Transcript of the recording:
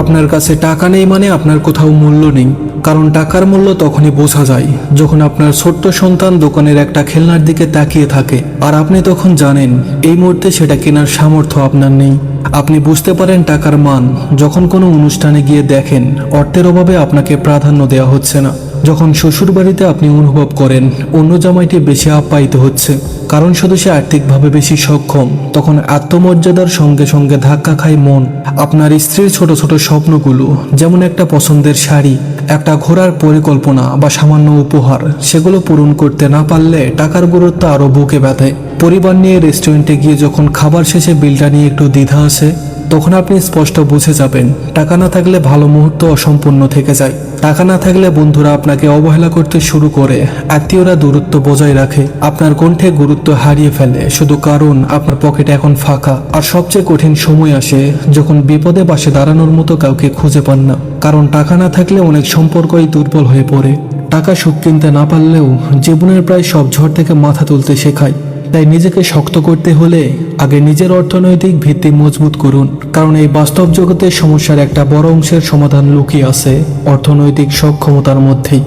আপনার কাছে টাকা নেই মানে আপনার কোথাও মূল্য নেই, কারণ টাকার মূল্য তখনই বোঝা যায়, যখন আপনার ছোট্ট সন্তান দোকানের একটা খেলনার দিকে তাকিয়ে থাকে, আর আপনি তখন জানেন, এই মুহূর্তে সেটা কেনার সামর্থ্য আপনার নেই। আপনি বুঝতে পারেন টাকার মান, যখন কোনো অনুষ্ঠানে গিয়ে দেখেন, অর্থের অভাবে আপনাকে প্রাধান্য দেওয়া হচ্ছে না। যখন শ্বশুর বাড়িতে আপনি অনুভব করেন, অন্য জামাইটি বেশি আপ্যায়িত হচ্ছে। কারণ সদস্য আর্থিকভাবে বেশি সক্ষম, তখন আত্মমর্যাদার সঙ্গে সঙ্গে ধাক্কা খায় মন। আপনার স্ত্রীর ছোট ছোট স্বপ্নগুলো, যেমন একটা পছন্দের শাড়ি, একটা ঘোরার পরিকল্পনা বা সামান্য উপহার, সেগুলো পূরণ করতে না পারলে টাকার গুরুত্ব আরও বুকে ব্যথে পরিবার নিয়ে রেস্টুরেন্টে গিয়ে যখন খাবার শেষে বিলটা নিয়ে একটু দ্বিধা আসে তখন আপনি স্পষ্ট বুঝে যাবেন, টাকা না থাকলে ভালো মুহূর্ত অসম্পূর্ণ থেকে যায়। টাকা না থাকলে বন্ধুরা আপনাকে অবহেলা করতে শুরু করে। আত্মীয়রা দূরত্ব বজায় রাখে, আপনার কণ্ঠে গুরুত্ব হারিয়ে ফেলে। শুধু কারণ আপনার পকেটে এখন ফাঁকা। আর সবচেয়ে কঠিন সময় আসে যখন বিপদে পাশে দাঁড়ানোর মতো কাউকে খুঁজে পান না। কারণ টাকা না থাকলে অনেক সম্পর্কই দুর্বল হয়ে পড়ে। টাকা সুখ কিনতে না পারলেও জীবনের প্রায় সব ঝড় থেকে মাথা তুলতে শেখায়। তাই নিজেকে শক্ত করতে হলে আগে নিজের অর্থনৈতিক ভিত্তি মজবুত করুন। কারণ এই বাস্তব জগতের সমস্যার একটা বড় অংশের সমাধান লুকিয়ে আছে অর্থনৈতিক সক্ষমতার মধ্যেই।